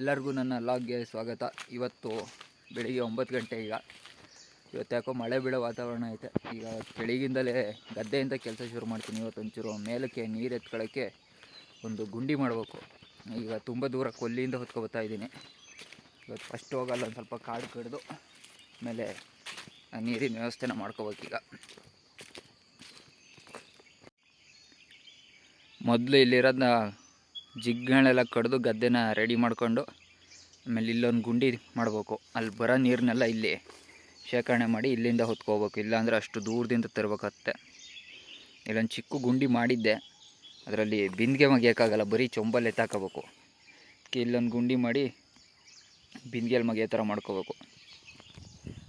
ಎಲ್ಲರಿಗೂ ನನ್ನ ಲಾಗ್ಗೆ ಸ್ವಾಗತ. ಇವತ್ತು ಬೆಳಿಗ್ಗೆ ಒಂಬತ್ತು ಗಂಟೆ ಈಗ. ಇವತ್ತು ಯಾಕೋ ಮಳೆ ಬೀಳೋ ವಾತಾವರಣ ಐತೆ. ಈಗ ಬೆಳಿಗ್ಗಿಂದಲೇ ಗದ್ದೆಯಿಂದ ಕೆಲಸ ಶುರು ಮಾಡ್ತೀನಿ. ಇವತ್ತು ಒಂಚೂರು ಮೇಲಕ್ಕೆ, ನೀರು ಎತ್ಕೊಳ್ಳೋಕ್ಕೆ ಒಂದು ಗುಂಡಿ ಮಾಡಬೇಕು. ಈಗ ತುಂಬ ದೂರ ಕೊಲ್ಲಿಯಿಂದ ಹೊತ್ಕೊಬತ್ತಾ ಇದ್ದೀನಿ. ಇವತ್ತು ಫಸ್ಟ್ ಹೋಗಲ್ಲ, ಒಂದು ಸ್ವಲ್ಪ ಕಾಡು ಕಡಿದು ಆಮೇಲೆ ನೀರಿನ ವ್ಯವಸ್ಥೆನ ಮಾಡ್ಕೋಬೇಕೀಗ ಮೊದಲು ಇಲ್ಲಿರೋದನ್ನ ಜಿಗ್ಗಳೆಲ್ಲ ಕಡಿದು ಗದ್ದೆನ ರೆಡಿ ಮಾಡ್ಕೊಂಡು ಆಮೇಲೆ ಇಲ್ಲೊಂದು ಗುಂಡಿ ಮಾಡಬೇಕು. ಅಲ್ಲಿ ಬರೋ ನೀರನ್ನೆಲ್ಲ ಇಲ್ಲಿ ಶೇಖರಣೆ ಮಾಡಿ ಇಲ್ಲಿಂದ ಹೊತ್ಕೋಬೇಕು. ಇಲ್ಲಾಂದರೆ ಅಷ್ಟು ದೂರದಿಂದ ತರಬೇಕಾಗತ್ತೆ. ಇಲ್ಲೊಂದು ಚಿಕ್ಕ ಗುಂಡಿ ಮಾಡಿದ್ದೆ. ಅದರಲ್ಲಿ ಬಿಂದಿಗೆ ಮಗಿಯೋಕ್ಕಾಗಲ್ಲ, ಬರೀ ಚೊಂಬಲ್ಲಿ ಎತ್ತಾಕೋಬೇಕು. ಅದಕ್ಕೆ ಇಲ್ಲೊಂದು ಗುಂಡಿ ಮಾಡಿ ಬಿಂದಿಗೆಯಲ್ಲಿ ಮಗಿಯೋ ಥರ ಮಾಡ್ಕೋಬೇಕು.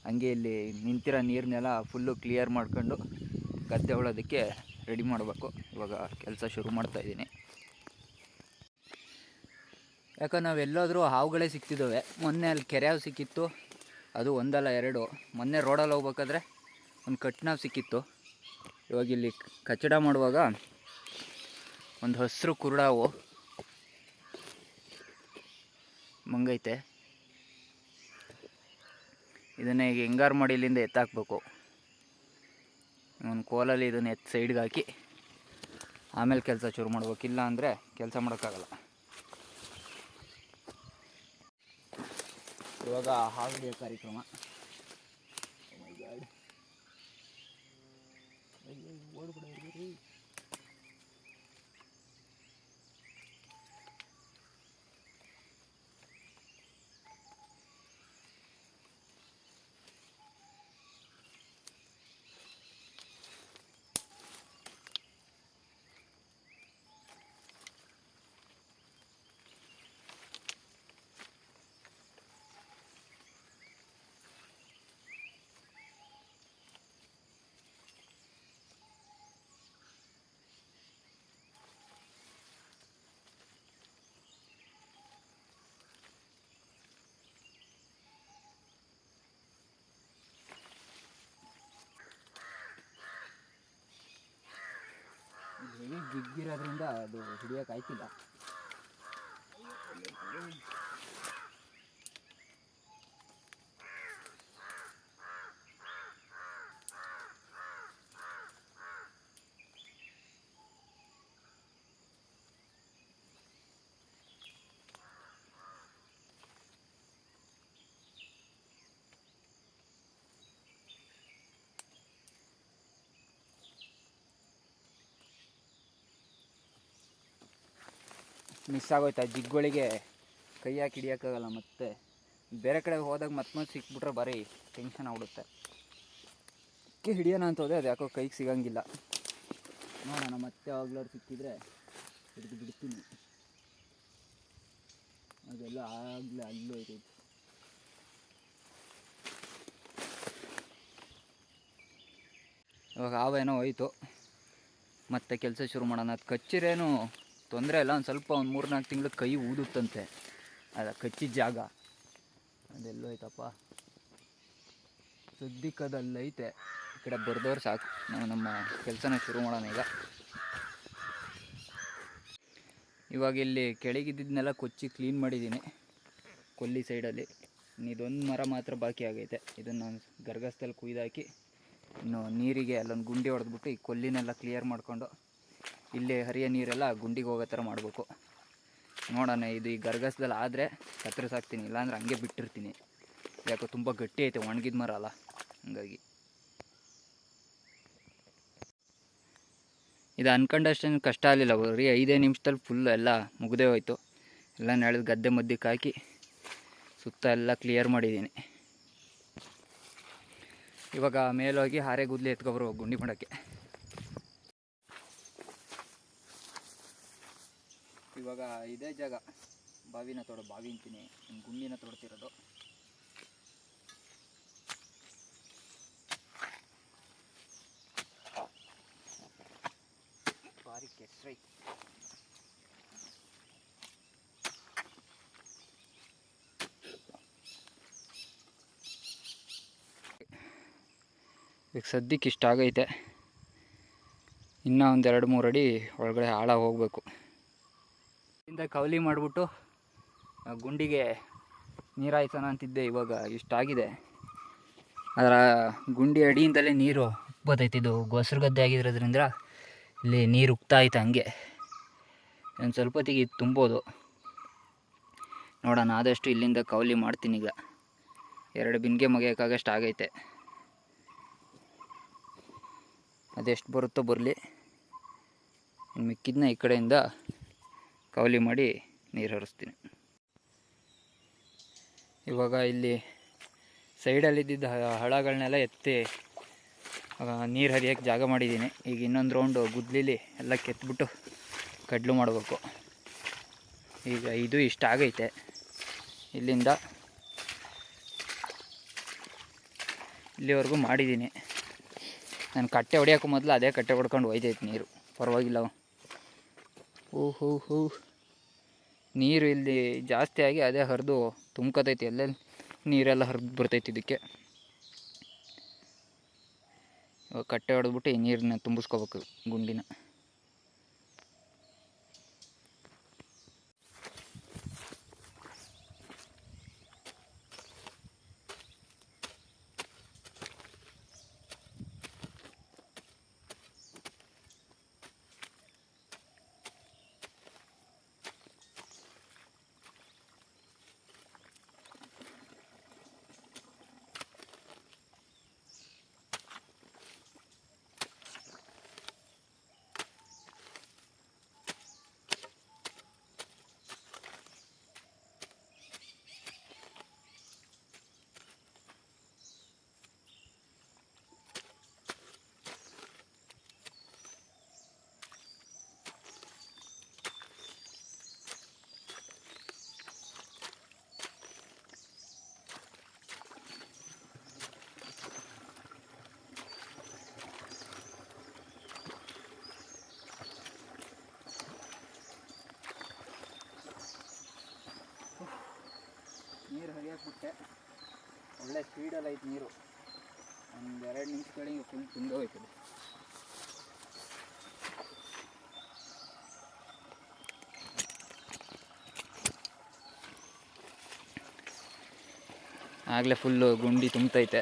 ಹಂಗೆ ಇಲ್ಲಿ ನಿಂತಿರೋ ನೀರನ್ನೆಲ್ಲ ಫುಲ್ಲು ಕ್ಲಿಯರ್ ಮಾಡ್ಕೊಂಡು ಗದ್ದೆ ಉಳೋದಕ್ಕೆ ರೆಡಿ ಮಾಡಬೇಕು. ಇವಾಗ ಕೆಲಸ ಶುರು ಮಾಡ್ತಾಯಿದ್ದೀನಿ ಯಾಕಂದ್ರೆ ನಾವು ಎಲ್ಲಾದರೂ ಹಾವುಗಳೇ ಸಿಕ್ತಿದ್ದಾವೆ ಮೊನ್ನೆ ಅಲ್ಲಿ ಕೆರೆ ಹಾವು ಸಿಕ್ಕಿತ್ತು. ಅದು ಒಂದಲ್ಲ ಎರಡು. ಮೊನ್ನೆ ರೋಡಲ್ಲಿ ಹೋಗ್ಬೇಕಾದ್ರೆ ಒಂದು ಕಟ್ನಾವು ಸಿಕ್ಕಿತ್ತು. ಇವಾಗ ಇಲ್ಲಿ ಕಚಡ ಮಾಡುವಾಗ ಒಂದು ಹಸಿರು ಕುರುಡಾವು ಮಂಗೈತೆ. ಇದನ್ನ ಈಗ ಹೆಂಗಾರು ಮಾಡಿ ಇಲ್ಲಿಂದ ಎತ್ತಾಕ್ಬೇಕು. ಒಂದು ಕೋಲಲ್ಲಿ ಇದನ್ನು ಎತ್ತು ಸೈಡ್ಗೆ ಹಾಕಿ ಆಮೇಲೆ ಕೆಲಸ ಶುರು ಮಾಡ್ಬೇಕು. ಇಲ್ಲ ಅಂದರೆ ಕೆಲಸ ಮಾಡೋಕ್ಕಾಗಲ್ಲ. ಇವಾಗ ಹಾಲಿಡೇ ಕಾರ್ಯಕ್ರಮ. ಅಯ್ಯೋ, ಓಡ್ಬಿಡು ಜಿಗ್ಗಿರೋದ್ರಿಂದ ಅದು ಹಿಡಿಯೋಕೆ ಮಿಸ್ ಆಗೋಯ್ತು. ಆ ಜಿಗ್ಗಳಿಗೆ ಕೈ ಹಾಕಿ ಹಿಡಿಯೋಕ್ಕಾಗಲ್ಲ ಮತ್ತೆ. ಬೇರೆ ಕಡೆ ಹೋದಾಗ ಮತ್ತೆ ಸಿಕ್ಬಿಟ್ರೆ ಬರೀ ಟೆನ್ಷನ್ ಆಗ್ಬಿಡುತ್ತೆ. ಅಕ್ಕೆ ಹಿಡಿಯೋಣ ಅಂತ ಹೋದೆ, ಅದು ಯಾಕೋ ಕೈಗೆ ಸಿಗಂಗಿಲ್ಲ. ನೋಡೋಣ, ಮತ್ತೆ ಯಾವಾಗ್ಲಾದ್ರು ಸಿಕ್ಕಿದ್ರೆ ಹಿಡಿದು ಬಿಡ್ತೀನಿ. ಅದೆಲ್ಲ ಆಗಲೇ ಅಲ್ಲೂ ಇರೋದು ಇವಾಗ ಆವೇನೋ ಹೋಯ್ತು. ಮತ್ತೆ ಕೆಲಸ ಶುರು ಮಾಡೋಣ. ಅದು ಕಚ್ಚಿರೇನು ತೊಂದರೆ ಇಲ್ಲ, ಒಂದು ಸ್ವಲ್ಪ ಒಂದು ಮೂರು ನಾಲ್ಕು ತಿಂಗಳು ಕೈ ಊದುತ್ತಂತೆ. ಅದ ಕಚ್ಚಿದ ಜಾಗ. ಅದೆಲ್ಲೋಯ್ತಪ್ಪ ಸದ್ಯಕ್ಕದಲ್ಲೈತೆ ಈ ಕಡೆ ಬರ್ದವ್ರು ಸಾಕು. ನಾವು ನಮ್ಮ ಕೆಲಸನ ಶುರು ಮಾಡೋಣ ಈಗ. ಇವಾಗ ಇಲ್ಲಿ ಕೆಳಗಿದ್ದನ್ನೆಲ್ಲ ಕೊಚ್ಚಿ ಕ್ಲೀನ್ ಮಾಡಿದ್ದೀನಿ. ಕೊಲ್ಲಿ ಸೈಡಲ್ಲಿ. ಇದೊಂದು ಮರ ಮಾತ್ರ ಬಾಕಿ ಆಗೈತೆ. ಇದನ್ನು ಗರ್ಗಸದಲ್ಲಿ ಕುಯ್ದಾಕಿ, ಇನ್ನು ನೀರಿಗೆ ಅಲ್ಲೊಂದು ಗುಂಡಿ ಹೊಡೆದ್ಬಿಟ್ಟು ಈ ಕೊಲ್ಲಿನೆಲ್ಲ ಕ್ಲಿಯರ್ ಮಾಡಿಕೊಂಡು ಇಲ್ಲಿ ಹರಿಯೋ ನೀರೆಲ್ಲ ಗುಂಡಿಗೆ ಹೋಗೋ ಥರ ಮಾಡಬೇಕು. ನೋಡೋಣ, ಇದು ಈ ಗರ್ಗಸದಲ್ಲಿ ಆದರೆ ಕತ್ತರಿಸಾಕ್ತೀನಿ ಇಲ್ಲಾಂದ್ರೆ ಹಂಗೆ ಬಿಟ್ಟಿರ್ತೀನಿ. ಯಾಕೋ ತುಂಬ ಗಟ್ಟಿ ಐತೆ, ಒಣಗಿದ ಮರ ಅಲ್ಲ. ಹಂಗಾಗಿ. ಇದು ಅನ್ಕೊಂಡಷ್ಟೇನು ಕಷ್ಟ ಆಗಲಿಲ್ಲ, ಬರೀ ಐದೇ ನಿಮಿಷದಲ್ಲಿ ಫುಲ್ ಎಲ್ಲ ಮುಗ್ದೇ ಹೋಯ್ತು. ಎಲ್ಲ ನೆಳೆದು ಗದ್ದೆ ಮದ್ದಿಗೆ ಹಾಕಿ ಸುತ್ತ ಎಲ್ಲ ಕ್ಲಿಯರ್ ಮಾಡಿದ್ದೀನಿ. ಇವಾಗ ಮೇಲೋಗಿ ಹಾರೆ ಗುದ್ಲಿ ಎತ್ಕೊಬರು ಗುಂಡಿ ಮಾಡೋಕ್ಕೆ ಇವಾಗ ಇದೇ ಜಾಗ. ಬಾವಿನ ತೊಡೋ, ಬಾವಿ ಅಂತೀನಿ. ಗುಂಡಿನ ತೊಡ್ತಿರೋದು. ಭಾರಿ ಈಗ ಸದ್ಯಕ್ಕೆ ಇಷ್ಟ ಆಗೈತೆ ಇನ್ನೂ ಒಂದೆರಡು ಮೂರು ಅಡಿ ಒಳಗಡೆ ಆಳ ಹೋಗಬೇಕು. ಇಂದ ಕವಲಿ ಮಾಡಿಬಿಟ್ಟು ಗುಂಡಿಗೆ ನೀರಾಯ್ಸೋಣ ಅಂತಿದ್ದೆ. ಇವಾಗ ಇಷ್ಟಾಗಿದೆ. ಅದರ ಗುಂಡಿ ಅಡಿಯಿಂದಲೇ ನೀರು ಬರ್ತೈತೆ ಇದು ಗೊಸರು ಗದ್ದೆ ಆಗಿರೋದ್ರಿಂದ ಇಲ್ಲಿ ನೀರು ಉಕ್ತಾ ಐತೆ ಹಂಗೆ. ಒಂದು ಸ್ವಲ್ಪ ಹೊತ್ತಿಗೆ ಇದು ತುಂಬೋದು. ನೋಡೋಣ, ಆದಷ್ಟು ಇಲ್ಲಿಂದ ಕೌಲಿ ಮಾಡ್ತೀನಿ ಈಗ. ಎರಡು ಬಿನ್ಗೆ ಮಗಿಯೋಕ್ಕಾಗಷ್ಟು ಆಗೈತೆ. ಅದೆಷ್ಟು ಬರುತ್ತೋ ಬರಲಿ. ಮಿಕ್ಕಿದ್ನ ಈ ಕಡೆಯಿಂದ ಕೌಲಿ ಮಾಡಿ ನೀರು ಹರಿಸ್ತೀನಿ. ಇವಾಗ ಇಲ್ಲಿ ಸೈಡಲ್ಲಿದ್ದಿದ್ದ ಹಳಗಳನ್ನೆಲ್ಲ ಎತ್ತಿ ನೀರು ಹರಿಯೋಕ್ಕೆ ಜಾಗ ಮಾಡಿದ್ದೀನಿ. ಈಗ ಇನ್ನೊಂದು ರೌಂಡು ಗುದ್ಲಿಲಿ ಎಲ್ಲ ಕೆತ್ತಿಬಿಟ್ಟು ಕಡ್ಲು ಮಾಡಬೇಕು. ಈಗ ಇದು ಇಷ್ಟ ಆಗೈತೆ. ಇಲ್ಲಿಂದ ಇಲ್ಲಿವರೆಗೂ ಮಾಡಿದ್ದೀನಿ. ನಾನು ಕಟ್ಟೆ ಹೊಡಿಯೋಕ್ಕೂ ಮೊದಲು ಅದೇ ಕಟ್ಟೆ ಹೊಡ್ಕೊಂಡು ಒಯ್ದೈತೆ ನೀರು. ಪರವಾಗಿಲ್ಲ. ಹೂ, ಹೋ ನೀರು ಇಲ್ಲಿ ಜಾಸ್ತಿ ಆಗಿ ಅದೇ ಹರಿದು ತುಂಬ್ಕೊತೈತಿ. ಎಲ್ಲೆಲ್ಲಿ ನೀರೆಲ್ಲ ಹರಿದು ಬರ್ತೈತಿ ಇದಕ್ಕೆ. ಕಟ್ಟೆ ಹೊಡೆದ್ಬಿಟ್ಟು ಈ ನೀರನ್ನ ತುಂಬಿಸ್ಕೋಬೇಕು ಗುಂಡಿನ. ಹರಿಯೋಕ್ಬಿಟ್ಟೆ ಒಳ್ಳೆ ಸ್ಪೀಡಲ್ಲಿ ಐತೆ ನೀರು. ಒಂದು ಎರಡು ನಿಮಿಷಗಳಿಗೆ ಫುಲ್ ತುಂಬ ಹೋಯ್ತದೆ. ಆಗಲೇ ಫುಲ್ಲು ಗುಂಡಿ ತುಂಬ್ತೈತೆ.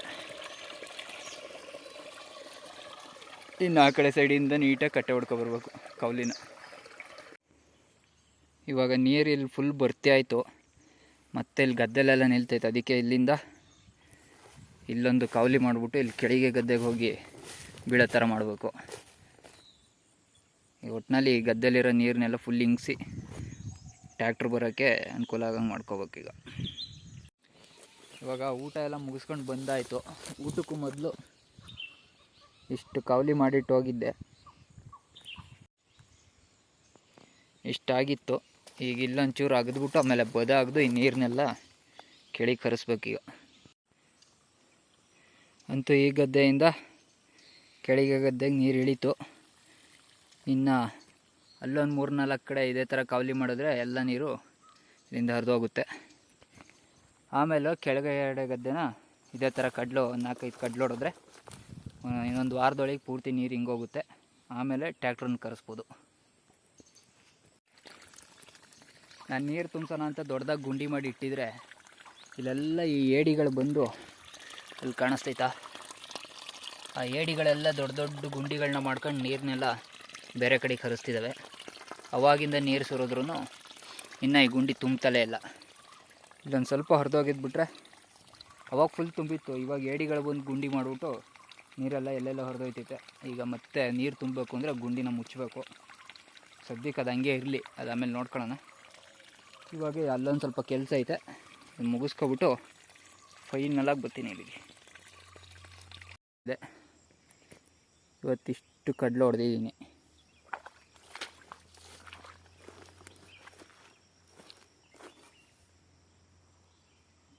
ಇನ್ನು ಆ ಕಡೆ ಸೈಡಿಂದ ನೀಟಾಗಿ ಕಟ್ಟೆ ಹೊಡ್ಕೊಬರ್ಬೇಕು ಕೌಲಿನ. ಇವಾಗ ನೀರು ಇಲ್ಲಿ ಫುಲ್ ಬರ್ತಿ ಆಯಿತು. ಮತ್ತೆ ಇಲ್ಲಿ ಗದ್ದೆಲೆಲ್ಲ ನಿಲ್ತೈತೆ. ಅದಕ್ಕೆ ಇಲ್ಲಿಂದ ಇಲ್ಲೊಂದು ಕಾವಲಿ ಮಾಡಿಬಿಟ್ಟು ಇಲ್ಲಿ ಕೆಳಗೆ ಗದ್ದೆಗೆ ಹೋಗಿ ಬೀಳೋ ಥರ ಮಾಡಬೇಕು. ಈ ಒಟ್ಟಿನಲ್ಲಿ ಗದ್ದೆಲಿರೋ ನೀರನ್ನೆಲ್ಲ ಫುಲ್ ಇಂಗ್ಸಿ ಟ್ಯಾಕ್ಟ್ರ್ ಬರೋಕ್ಕೆ ಅನುಕೂಲ ಆಗಂಗೆ ಮಾಡ್ಕೋಬೇಕೀಗ ಇವಾಗ ಊಟ ಎಲ್ಲ ಮುಗಿಸ್ಕೊಂಡು ಬಂದಾಯಿತು. ಊಟಕ್ಕೂ ಮೊದಲು ಇಷ್ಟು ಕಾವಲಿ ಮಾಡಿಟ್ಟು ಹೋಗಿದ್ದೆ. ಇಷ್ಟಾಗಿತ್ತು. ಈಗ ಇಲ್ಲೊಂಚೂರು ಅಗದ್ಬಿಟ್ಟು ಆಮೇಲೆ ಬದ ಅಗ್ದು ಈ ನೀರನ್ನೆಲ್ಲ ಕೆಳಗೆ ಕರೆಸ್ಬೇಕೀಗ ಅಂತೂ ಈ ಗದ್ದೆಯಿಂದ ಕೆಳಗೆ ಗದ್ದೆಗೆ ನೀರು ಇಳೀತು. ಇನ್ನು ಅಲ್ಲೊಂದು ಮೂರು ನಾಲ್ಕು ಕಡೆ ಇದೇ ಥರ ಕಾವಲಿ ಮಾಡಿದ್ರೆ ಎಲ್ಲ ನೀರು ಇಲ್ಲಿಂದ ಹರಿದೋಗುತ್ತೆ ಆಮೇಲೆ ಕೆಳಗಡೆ ಗದ್ದೆನ ಇದೇ ಥರ ಕಡ್ಲು ಒಂದು ನಾಲ್ಕೈದು ಕಡ್ಲು ಹೊಡೆದ್ರೆ ಇನ್ನೊಂದು ವಾರದೊಳಗೆ ಪೂರ್ತಿ ನೀರು ಹಿಂಗೋಗುತ್ತೆ ಆಮೇಲೆ ಟ್ಯಾಕ್ಟ್ರನ್ನ ಕರೆಸ್ಬೋದು. ನಾನು ನೀರು ತುಂಬಿಸೋಣ ಅಂತ ದೊಡ್ಡದಾಗಿ ಗುಂಡಿ ಮಾಡಿ ಇಟ್ಟಿದ್ರೆ ಇಲ್ಲೆಲ್ಲ ಈ ಏಡಿಗಳು ಬಂದು ಇಲ್ಲಿ ಕಾಣಿಸ್ತೈತಾ? ಆ ಏಡಿಗಳೆಲ್ಲ ದೊಡ್ಡ ದೊಡ್ಡ ಗುಂಡಿಗಳನ್ನ ಮಾಡ್ಕೊಂಡು ನೀರನ್ನೆಲ್ಲ ಬೇರೆ ಕಡೆ ಕರೆಸ್ತಿದ್ದಾವೆ ಅವಾಗಿಂದ ನೀರು ಸುರಿದ್ರೂ ಇನ್ನೂ ಈ ಗುಂಡಿ ತುಂಬ್ತಲೇ ಇಲ್ಲ. ಇಲ್ಲೊಂದು ಸ್ವಲ್ಪ ಹೊರದೋಗಿದ್ಬಿಟ್ರೆ ಅವಾಗ ಫುಲ್ ತುಂಬಿತ್ತು. ಇವಾಗ ಏಡಿಗಳು ಬಂದು ಗುಂಡಿ ಮಾಡಿಬಿಟ್ಟು ನೀರೆಲ್ಲ ಎಲ್ಲೆಲ್ಲ ಹೊರದೋಯ್ತೈತೆ. ಈಗ ಮತ್ತೆ ನೀರು ತುಂಬಬೇಕು ಅಂದರೆ ಗುಂಡಿನ ಮುಚ್ಚಬೇಕು ಸದ್ಯಕ್ಕೆ ಅದು ಹಂಗೆ ಇರಲಿ. ಅದು ಆಮೇಲೆ ನೋಡ್ಕೊಳ್ಳೋಣ. ಇವಾಗ ಅಲ್ಲೊಂದು ಸ್ವಲ್ಪ ಕೆಲಸ ಐತೆ. ಮುಗಿಸ್ಕೊಬಿಟ್ಟು ಫೈನಲಾಗಿ ಬರ್ತೀನಿ ಇಲ್ಲಿಗೆ. ಇದೆ ಇವತ್ತಿಷ್ಟು ಕಡಲೆ ಹೊಡೆದಿದ್ದೀನಿ.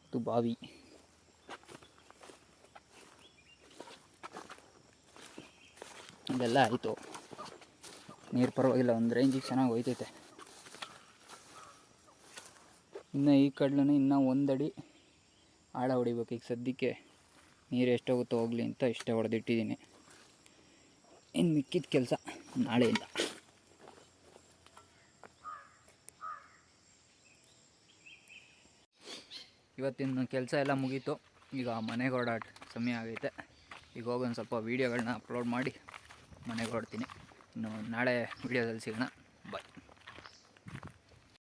ಇದು ಬಾವಿ. ಇದೆಲ್ಲ ಆಯಿತು. ನೀರು ಪರವಾಗಿಲ್ಲ, ಒಂದು ರೇಂಜಿಗೆ ಚೆನ್ನಾಗಿ ಹೋಯ್ತೈತೆ. ಇನ್ನು ಈ ಕಡ್ಲೂ ಇನ್ನೂ ಒಂದಡಿ ಆಳ ಹೊಡಿಬೇಕು. ಈಗ ಸದ್ಯಕ್ಕೆ ನೀರು ಎಷ್ಟೋಗುತ್ತೋ ಹೋಗಲಿ ಅಂತ ಇಷ್ಟೇ ಹೊಡೆದಿಟ್ಟಿದ್ದೀನಿ ಇನ್ನು ಮಿಕ್ಕಿದ ಕೆಲಸ ನಾಳೆಯಿಂದ. ಇವತ್ತಿನ ಕೆಲಸ ಎಲ್ಲ ಮುಗೀತು. ಈಗ ಮನೆಗೆ ಹೊರಡೋ ಸಮಯ ಆಗೈತೆ. ಈಗ ಹೋಗಿ ಒಂದು ಸ್ವಲ್ಪ ವೀಡಿಯೋಗಳನ್ನ ಅಪ್ಲೋಡ್ ಮಾಡಿ ಮನೆಗೆ ಹೊಡ್ತೀನಿ ಇನ್ನು ನಾಳೆ ವೀಡಿಯೋದಲ್ಲಿ ಸಿಗೋಣ.